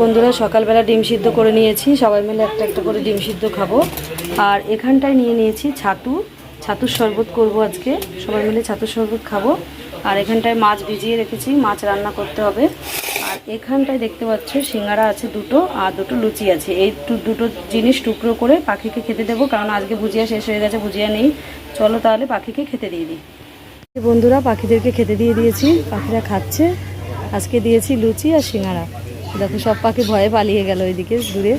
বন্ধুরা, সকালবেলা ডিম সিদ্ধ করে নিয়েছি। সবাই মিলে একটা একটা করে ডিম সিদ্ধ খাব। আর এখানটায় নিয়ে নিয়েছি ছাতু। ছাতুর শরবত করব আজকে। সবাই মিলে ছাতুর শরবত খাব। আর এখানটায় মাছ ভিজিয়ে রেখেছি। মাছ রান্না করতে হবে। আর এখানটায় দেখতে পাচ্ছ, সিঙ্গারা আছে দুটো আর দুটো লুচি আছে। এই দুটো জিনিস টুকরো করে পাখিকে খেতে দেবো। কারণ আজকে ভুজিয়া শেষ হয়ে গেছে, ভুজিয়া নেই। চলো তাহলে পাখিকে খেতে দিয়ে দিই। বন্ধুরা, পাখিদেরকে খেতে দিয়ে দিয়েছি। পাখিরা খাচ্ছে। আজকে দিয়েছি লুচি আর সিঙ্গারা। দেখো সব পাখি ভয়ে পালিয়ে গেল ওইদিকে দূরে।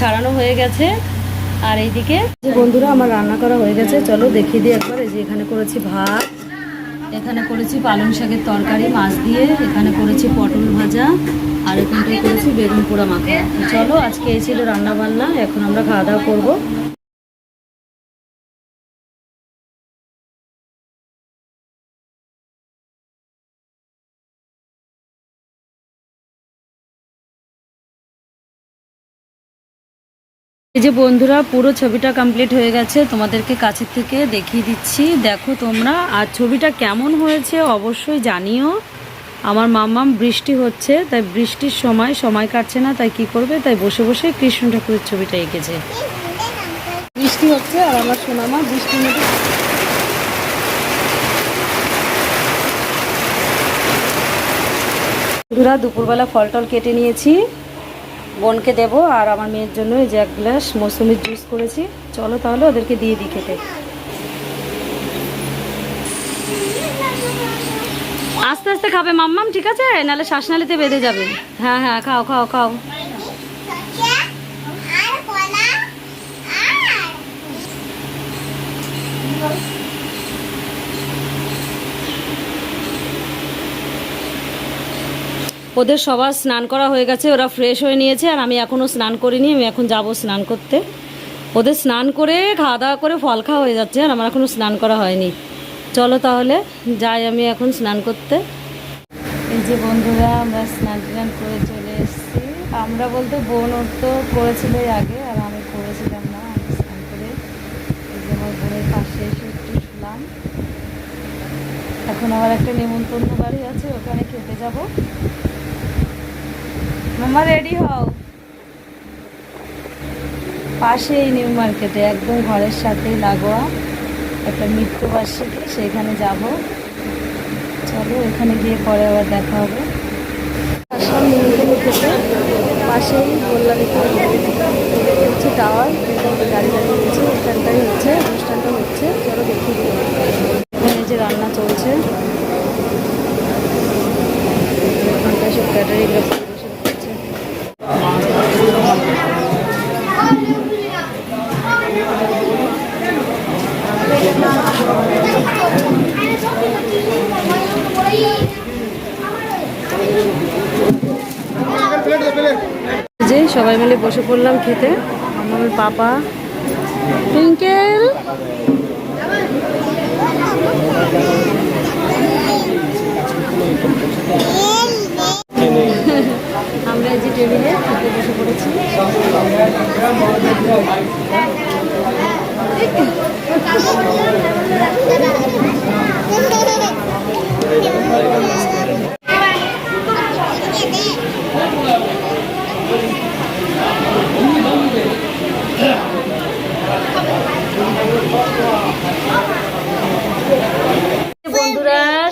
ছাড়ানো হয়ে গেছে। আর এইদিকে বন্ধুরা, আমার রান্না করা হয়ে গেছে। চলো দেখিয়ে দিই একবার এই যে এখানে করেছি ভাত, এখানে করেছি পালং শাকের তরকারি, মাছ দিয়ে, এখানে করেছি পটল ভাজা, আর এখানটায় করেছি বেগুন পোড়া মাখা। চলো আজকে এই ছিল রান্না বান্না এখন আমরা খাওয়া দাওয়া করব। এই যে বন্ধুরা, পুরো ছবিটা কমপ্লিট হয়ে গেছে। তোমাদেরকে কাছের থেকে দেখিয়ে দিচ্ছি। দেখো তোমরা, আর ছবিটা কেমন হয়েছে অবশ্যই জানিও। আমার মাম্মাম বৃষ্টি হচ্ছে, তাই বৃষ্টির সময় সময় কাটছে না, তাই কি করবে? তাই বসে বসে কৃষ্ণ ঠাকুরের ছবিটা এঁকেছে। বৃষ্টি হচ্ছে, আর আমার সোনামা বৃষ্টির মধ্যে বন্ধুরা, দুপুরবেলা ফল টল কেটে নিয়েছি। বোনকে দেবো আর আমার মেয়ের জন্য এই যে এক গ্লাস মৌসুমির জুস করেছি। চলো তাহলে ওদেরকে দিয়ে দিই খেতে। আস্তে আস্তে খাবে মাম্মাম, ঠিক আছে? নাহলে শ্বাসনালিতে বেঁধে যাবে। হ্যাঁ হ্যাঁ খাও খাও খাও আর কলা আর ওদের সবার স্নান করা হয়ে গেছে, ওরা ফ্রেশ হয়ে নিয়েছে আর আমি এখনও স্নান করিনি, আমি এখন যাব স্নান করতে। ওদের স্নান করে খাওয়া দাওয়া করে ফল খাওয়া হয়ে যাচ্ছে আর আমার এখনও স্নান করা হয়নি। চলো তাহলে, যাই আমি এখন স্নান করতে। এই যে বন্ধুরা, আমরা স্নান টান করে চলে এসেছি। আমরা বলতে বোন ওর তো করেছিল আগে আর আমি করেছিলাম না, আমি স্নান করে এই যে আমার বোনের পাশে এসে একটু শুলাম। এখন আবার একটা নেমন্তন্ন বাড়ি আছে, ওখানে খেতে যাব। মামা রেডি হও। পাশেই নিউ মার্কেটে একদম ঘরের সাথেই লাগোয়া। একটা মৃত্যুবার্ষিকী সেখানে যাব। চলো এখানে গিয়ে পরে আবার দেখা হবে। আসলাম নিমন্ত্রণ পাশেই বললাম হচ্ছে টাওয়ার গাড়ি দাঁড়িয়ে গেছে এখানটাই হচ্ছে, অনুষ্ঠানটা হচ্ছে। চলো দিই এখানে যে রান্না চলছে। এখানটায় সব ক্যাটারিংরা পরিবেশন করছে যে সবাই মিলে বসে পড়লাম খেতে, আমার পাপা, টুইঙ্কেল। আমরা যে টেবিলে খেতে বসে পড়েছি।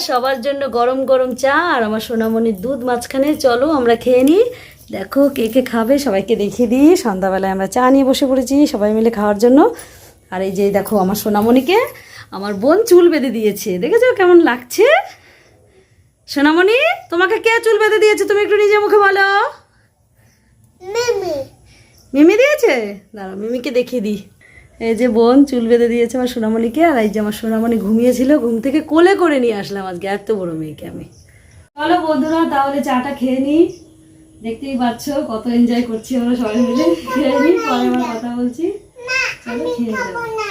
সবার জন্য গরম গরম চা আর আমার সোনামণির দুধ মাঝখানে চলো আমরা খেয়ে নিই। দেখো কে কে খাবে, সবাইকে দেখিয়ে দিই। সন্ধ্যাবেলায় আমরা চা নিয়ে বসে পড়েছি সবাই মিলে খাওয়ার জন্য। আর এই যে দেখো আমার সোনামণিকে আমার বোন চুল বেঁধে দিয়েছে। দেখেছ কেমন লাগছে? সোনামণি তোমাকে কে চুল বেঁধে দিয়েছে তুমি একটু নিজে মুখে বলো। মিমি। মিমি দিয়েছে? দাঁড়াও মিমিকে দেখিয়ে দিই। এই যে বোন চুল বেঁধে দিয়েছে আমার সোনামণিকে আর এই যে আমার সোনামণি ঘুমিয়েছিল ঘুম থেকে কোলে করে নিয়ে আসলাম আজকে এত বড় মেয়েকে আমি। চলো বন্ধুরা তাহলে চাটা খেয়ে নিই দেখতেই পাচ্ছ কত এনজয় করছি আমরা সবাই মিলে। খেয়ে নিই পরে আমার কথা বলছি। চলো খেয়ে যাব হ্যাঁ